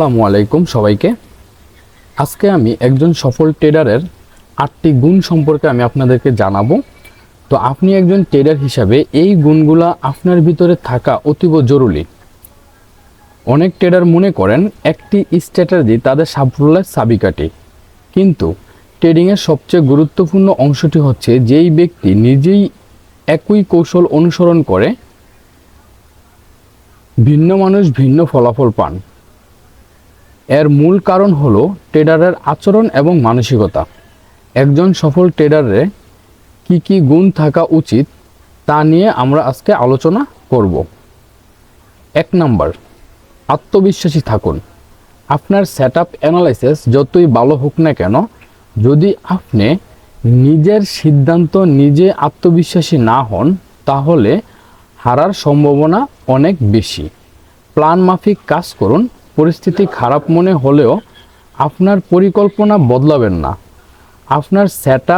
আসসালামু আলাইকুম সবাইকে। আজকে আমি একজন সফল ট্রেডারের আটটি গুণ সম্পর্কে আমি আপনাদেরকে জানাব। তো আপনি একজন ট্রেডার হিসাবে এই গুণগুলা আপনার ভিতরে থাকা অতীব জরুরি। অনেক ট্রেডার মনে করেন একটি স্ট্র্যাটাজি তাদের সাফল্যের চাবিকাঠি। কিন্তু ট্রেডিংয়ের সবচেয়ে গুরুত্বপূর্ণ অংশটি হচ্ছে যেই ব্যক্তি নিজেই একই কৌশল অনুসরণ করে, ভিন্ন মানুষ ভিন্ন ফলাফল পান। এর মূল কারণ হল ট্রেডারের আচরণ এবং মানসিকতা। একজন সফল ট্রেডারে কি কি গুণ থাকা উচিত তা নিয়ে আমরা আজকে আলোচনা করব। এক নাম্বার, আত্মবিশ্বাসী থাকুন। আপনার সেট আপ অ্যানালাইসিস যতই ভালো হোক না কেন, যদি আপনি নিজের সিদ্ধান্ত নিজে আত্মবিশ্বাসী না হন, তাহলে হারার সম্ভাবনা অনেক বেশি। প্ল্যান মাফিক কাজ করুন পরিস্থিতি খারাপ মনে হলেও আপনার পরিকল্পনা বদলাবেন না। আপনার সেট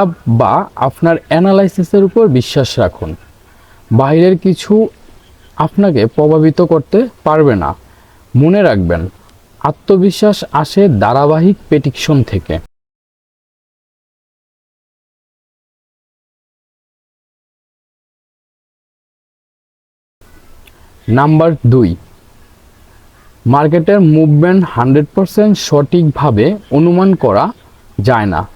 বা আপনার অ্যানালাইসিসের উপর বিশ্বাস রাখুন। বাইরের কিছু আপনাকে প্রভাবিত করতে পারবে না। মনে রাখবেন, আত্মবিশ্বাস আসে ধারাবাহিক পেটিকশন থেকে। নাম্বার দুই মার্কেটের মুভমেন্ট হান্ড্রেড পারসেন্ট সঠিকভাবে অনুমান করা যায় না।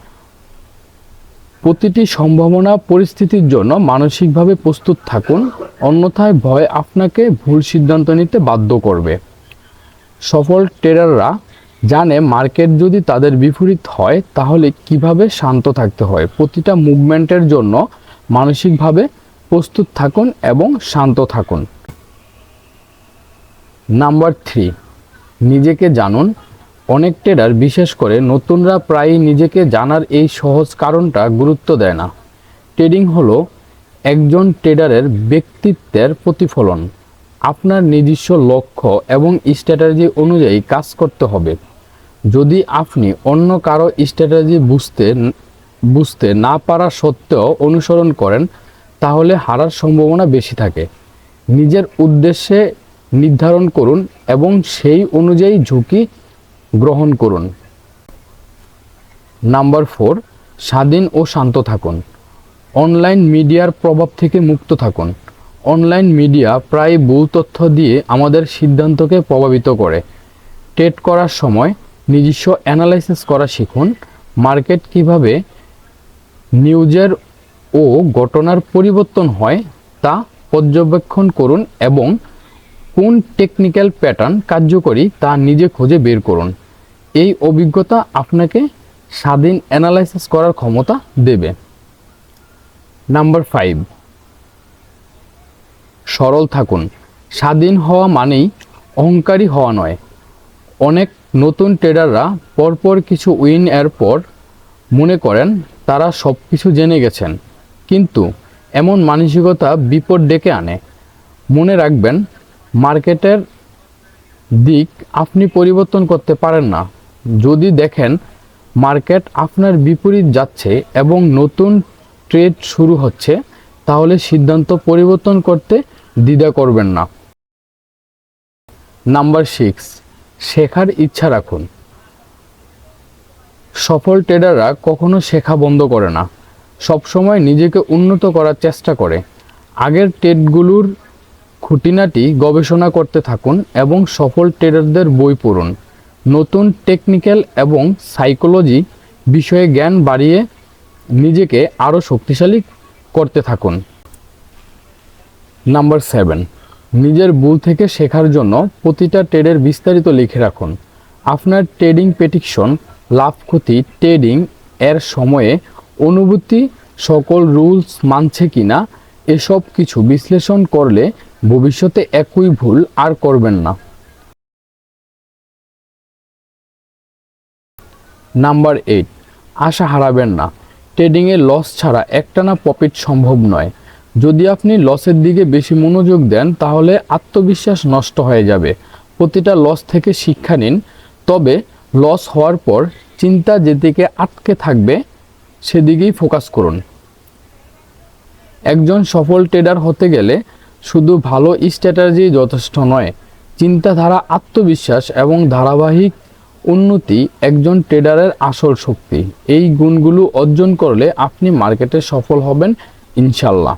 প্রতিটি সম্ভাবনা পরিস্থিতির জন্য মানসিকভাবে প্রস্তুত থাকুন, অন্যথায় ভয় আপনাকে ভুল সিদ্ধান্ত নিতে বাধ্য করবে। সফল ট্রেডাররা জানে মার্কেট যদি তাদের বিপরীত হয়, তাহলে কীভাবে শান্ত থাকতে হয়? প্রতিটা মুভমেন্টের জন্য মানসিকভাবে প্রস্তুত থাকুন এবং শান্ত থাকুন। নাম্বার থ্রি, নিজেকে জানুন। অনেক ট্রেডার, বিশেষ করে নতুনরা প্রায়ই নিজেকে জানার এই সহজ কারণটা গুরুত্ব দেয় না। ট্রেডিং হলো একজন ট্রেডারের ব্যক্তিত্বের প্রতিফলন, আপনার নিজস্ব লক্ষ্য এবং স্ট্র্যাটাজি অনুযায়ী কাজ করতে হবে। যদি আপনি অন্য কারও স্ট্র্যাটাজি বুঝতে বুঝতে না পারা সত্ত্বেও অনুসরণ করেন, তাহলে হারার সম্ভাবনা বেশি থাকে। নিজের উদ্দেশ্যে নির্ধারণ করুন এবং সেই অনুযায়ী ঝুঁকি গ্রহণ করুন। নাম্বার ফোর, স্বাধীন ও শান্ত থাকুন। অনলাইন মিডিয়ার প্রভাব থেকে মুক্ত থাকুন। অনলাইন মিডিয়া প্রায় ভুল তথ্য দিয়ে আমাদের সিদ্ধান্তকে প্রভাবিত করে। টেট করার সময় নিজস্ব অ্যানালাইসিস করা শিখুন। মার্কেট কীভাবে নিউজের ও ঘটনার পরিবর্তন হয় তা পর্যবেক্ষণ করুন এবং কোন টেকনিক্যাল প্যাটার্ন কার্যকরী তা নিজে খুঁজে বের করুন। এই অভিজ্ঞতা আপনাকে স্বাধীন অ্যানালাইসিস করার ক্ষমতা দেবে। নাম্বার ফাইভ সরল থাকুন। স্বাধীন হওয়া মানেই অহংকারী হওয়া নয়। অনেক নতুন ট্রেডাররা পরপর কিছু উইন এর পর মনে করেন তারা সব কিছু জেনে গেছেন, কিন্তু এমন মানসিকতা বিপদ ডেকে আনে। মনে রাখবেন মার্কেটের দিক আপনি পরিবর্তন করতে পারেন না। যদি দেখেন, মার্কেট আপনার বিপরীত যাচ্ছে এবং নতুন ট্রেড শুরু হচ্ছে, তাহলে সিদ্ধান্ত পরিবর্তন করতে দ্বিধা করবেন না। নাম্বার সিক্স, শেখার ইচ্ছা রাখুন। সফল ট্রেডাররা কখনো শেখা বন্ধ করে না। সবসময় নিজেকে উন্নত করার চেষ্টা করে। আগের ট্রেডগুলোর খুঁটিনাটি গবেষণা করতে থাকুন এবং সফল ট্রেডারদের বই পড়ুন। নতুন টেকনিক্যাল এবং সাইকোলজি বিষয়ে জ্ঞান বাড়িয়ে নিজেকে আরও শক্তিশালী করতে থাকুন। Number seven. নিজের ভুল থেকে শেখার জন্য প্রতিটা ট্রেডের বিস্তারিত লিখে রাখুন। আপনার ট্রেডিং পেটিকশন লাভ ক্ষতি ট্রেডিং এর সময়ে অনুভূতি, সকল রুলস মানছে কিনা এসব কিছু বিশ্লেষণ করলে ভবিষ্যতে একই ভুল আর করবেন না। নাম্বার এইট, আশা হারাবেন না। ট্রেডিংয়ে লস ছাড়া একটানা প্রফিট সম্ভব নয়। যদি আপনি লসের দিকে বেশি মনোযোগ দেন, তাহলে আত্মবিশ্বাস নষ্ট হয়ে যাবে। প্রতিটা লস থেকে শিক্ষা নিন। তবে লস হওয়ার পর চিন্তা যেদিকে আটকে থাকবে, সেদিকেই ফোকাস করুন। একজন সফল ট্রেডার হতে গেলে শুধু ভালো স্ট্র্যাটাজি যথেষ্ট নয়, চিন্তাধারা, আত্মবিশ্বাস এবং ধারাবাহিক উন্নতি একজন ট্রেডারের আসল শক্তি। এই গুণগুলো অর্জন করলে আপনি মার্কেটে সফল হবেন, ইনশাল্লাহ।